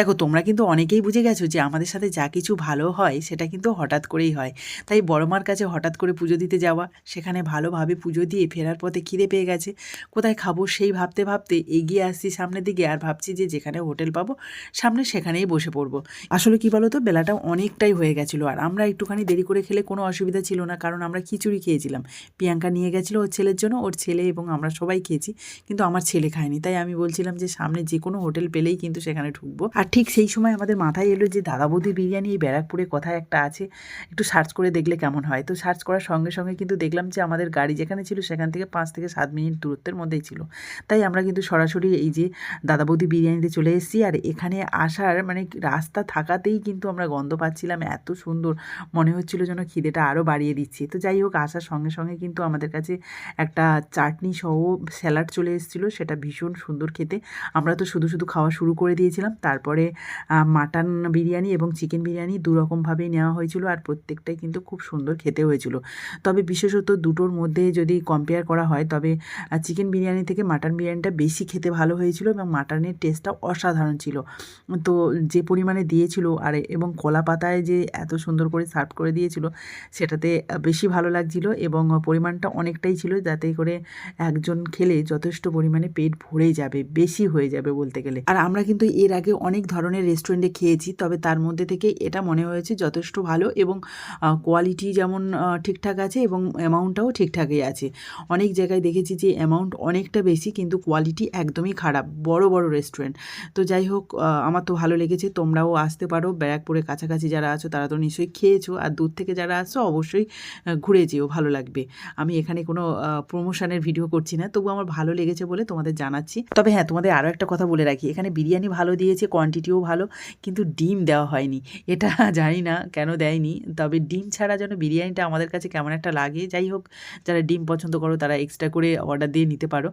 দেখো, তোমরা কিন্তু অনেকেই বুঝে গেছো যে আমাদের সাথে যা কিছু ভালো হয় সেটা কিন্তু হঠাৎ করেই হয়। তাই বড় মার কাছে হঠাৎ করে পুজো দিতে যাওয়া, সেখানে ভালোভাবে পুজো দিয়ে ফেরার পথে খিদে পেয়ে গেছে। কোথায় খাব সেই ভাবতে ভাবতে এগিয়ে আসছি সামনের দিকে আর ভাবছি যে যেখানে হোটেল পাবো সামনে সেখানেই বসে পড়ব। আসলে কি বলো তো বেলাটা অনেকটাই হয়ে গেছিল আর আমরা একটুখানি দেরি করে খেলে কোনো অসুবিধা ছিল না, কারণ আমরা খিচুড়ি খেয়েছিলাম। প্রিয়াঙ্কা নিয়ে গেছিল ওর ছেলের জন্য, ওর ছেলে এবং আমরা সবাই খেয়েছি, কিন্তু আমার ছেলে খায়নি। তাই আমি বলছিলাম যে সামনে যে কোনো হোটেল পেলেই কিন্তু সেখানে ঢুকবো। আর ঠিক সেই সময় আমাদের মাথায় এলো যে দাদা বৌদি বিরিয়ানি এই ব্যারাকপুরে কোথায় একটা আছে। একটু সার্চ করে দেখলে কেমন হয়। তো সার্চ করার সঙ্গে সঙ্গে কিন্তু দেখলাম যে আমাদের গাড়ি যেখানে ছিল সেখান থেকে পাঁচ থেকে সাত মিনিট দূরত্বের মধ্যেই ছিল। তাই আমরা কিন্তু সরাসরি এই যে দাদা বৌদি বিরিয়ানিতে চলে এসেছি আর এখানে আসার মানে রাস্তা থাকাতেই কিন্তু আমরা গন্ধ পাচ্ছিলাম। এত সুন্দর মনে হচ্ছিল যেন খিদেটা আরও বাড়িয়ে দিচ্ছে। তো যাই হোক, আসার সঙ্গে সঙ্গে কিন্তু আমাদের কাছে একটা চাটনি সহ স্যালাড চলে এসেছিল। সেটা ভীষণ সুন্দর খেতে। আমরা তো শুধু শুধু খাওয়া শুরু করে দিয়েছিলাম। তারপরে মাটন বিরিয়ানি এবং চিকেন বিরিয়ানি দু রকমভাবেই নেওয়া হয়েছিল আর প্রত্যেকটাই কিন্তু খুব সুন্দর খেতে হয়েছিল। তবে বিশেষত দুটোর মধ্যে যদি কম্পেয়ার করা হয়, তবে চিকেন বিরিয়ানি থেকে মাটন বিরিয়ানিটা বেশি খেতে ভালো হয়েছিল এবং মাটনের টেস্টটা অসাধারণ ছিল। তো যে পরিমাণে দিয়েছিল আর এবং কলা পাতায় যে এত সুন্দর করে সার্ভ করে দিয়েছিল, সেটাতে বেশি ভালো লাগছিল এবং পরিমাণটা অনেকটাই ছিল যাতে করে একজন খেলে যথেষ্ট পরিমাণে পেট ভরে যাবে, বেশি হয়ে যাবে বলতে গেলে। আর আমরা কিন্তু এর আগে অনেক ধরনের রেস্টুরেন্টে খেয়েছি, তবে তার মধ্যে থেকে এটা মনে হয়েছে যথেষ্ট ভালো এবং কোয়ালিটি যেমন ঠিকঠাক আছে এবং অ্যামাউন্টটাও ঠিকঠাকই আছে। অনেক জায়গায় দেখেছি যে অ্যামাউন্ট অনেকটা বেশি কিন্তু কোয়ালিটি একদমই খারাপ, বড় বড় রেস্টুরেন্ট তো যাই হোক আমার তো ভালো লেগেছে, তোমরাও আসতে পারো। ব্যারাকপুরের কাছাকাছি যারা আছো তারা তো নিশ্চয়ই খেয়েছো, আর দূর থেকে যারা আসছো অবশ্যই ঘুরে যেও, ভালো লাগবে। আমি এখানে কোনো প্রমোশনের ভিডিও করছি না, তবু আমার ভালো লেগেছে বলে তোমাদের জানাচ্ছি। তবে হ্যাঁ তোমাদের আরও একটা কথা বলে রাখি, এখানে বিরিয়ানি ভালো দিয়েছে কোয়ান্টিটিও ভালো, কিন্তু ডিম দেওয়া হয়নি। এটা জানি না কেন দেয়নি, তবে ডিম ছাড়া যেন বিরিয়ানিটা আমাদের কাছে কেমন একটা লাগে, যাই হোক, যারা ডিম পছন্দ করো তারা এক্সট্রা করে অর্ডার দিয়ে নিতে পারো।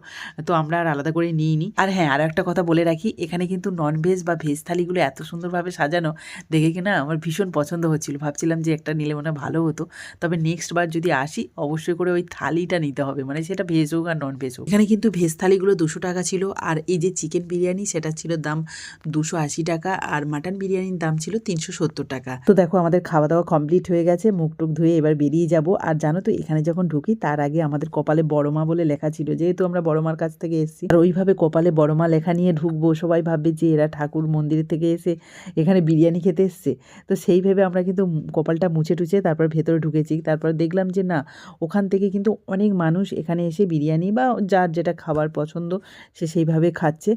তো আমরা আর আলাদা করে নিইনি। আর হ্যাঁ আরও একটা কথা বলে রাখি, এখানে কিন্তু নন ভেজ বা ভেজ থালিগুলো এত সুন্দরভাবে সাজানো, দেখে কিনা আমার ভীষণ পছন্দ হচ্ছিল। ভাবছিলাম যে একটা নিলে মনে ভালো হতো, তবে নেক্সট বার যদি আসি, অবশ্যই করে ওই থালিটা নিতে হবে মানে সেটা ভেজ হোক আর নন ভেজ হোক। এখানে কিন্তু ভেজ থালিগুলো দুশো টাকা ছিল, আর এই যে চিকেন বিরিয়ানি সেটা ছিল দাম দুশো আশি টাকা আর মাটন বিরিয়ানির দাম ছিল তিনশো সত্তর টাকা। তো দেখো, আমাদের খাওয়া দাওয়া কমপ্লিট হয়ে গেছে, মুখ টুক ধুয়ে এবার বেরিয়ে যাব। আর জানো তো, এখানে যখন ঢুকি, তার আগে আমাদের কপালে বড় মা বলে লেখা ছিল, যেহেতু আমরা বড় মার কাছ থেকে এসেছি। আর ওইভাবে কপালে বড় মা লেখা নিয়ে ঢুকবো, সবাই ভাববে যে এরা ঠাকুর মন্দির থেকে এসে এখানে বিরিয়ানি খেতে এসছে। তো সেই ভেবে আমরা কিন্তু কপালটা মুছে টুছে তারপর ভেতরে ঢুকেছি। তারপর দেখলাম যে না, ওখান থেকে কিন্তু অনেক মানুষ এখানে এসে বিরিয়ানি বা যার যেটা খাবার পছন্দ, সে সেইভাবে খাচ্ছে।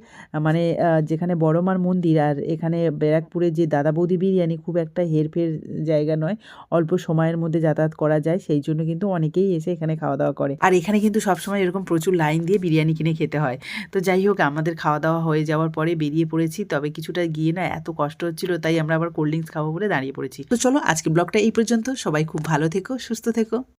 মানে যেখানে বড় মার মন্দির আর এখানে ব্যারাকপুরে যে দাদা বৌদি বিরিয়ানি খুব একটা হেরফের জায়গা নয়, অল্প সময়ের মধ্যে যাতায়াত করা যায়, সেই জন্য কিন্তু অনেকেই এসে এখানে খাওয়া দাওয়া করে। আর এখানে কিন্তু সবসময় এরকম প্রচুর লাইন দিয়ে বিরিয়ানি কিনে খেতে হয়। তো যাই হোক, আমাদের খাওয়া দাওয়া হয়ে যাওয়ার পরে বেরিয়ে পড়েছি, তবে কিছুটা গিয়ে না এত কষ্ট হচ্ছিল, তাই আমরা আবার কোল্ড ড্রিঙ্কস খাব বলে দাঁড়িয়ে পড়েছি। তো চলো আজকে ব্লগটা এই পর্যন্ত। সবাই খুব ভালো থেকো, সুস্থ থেকো।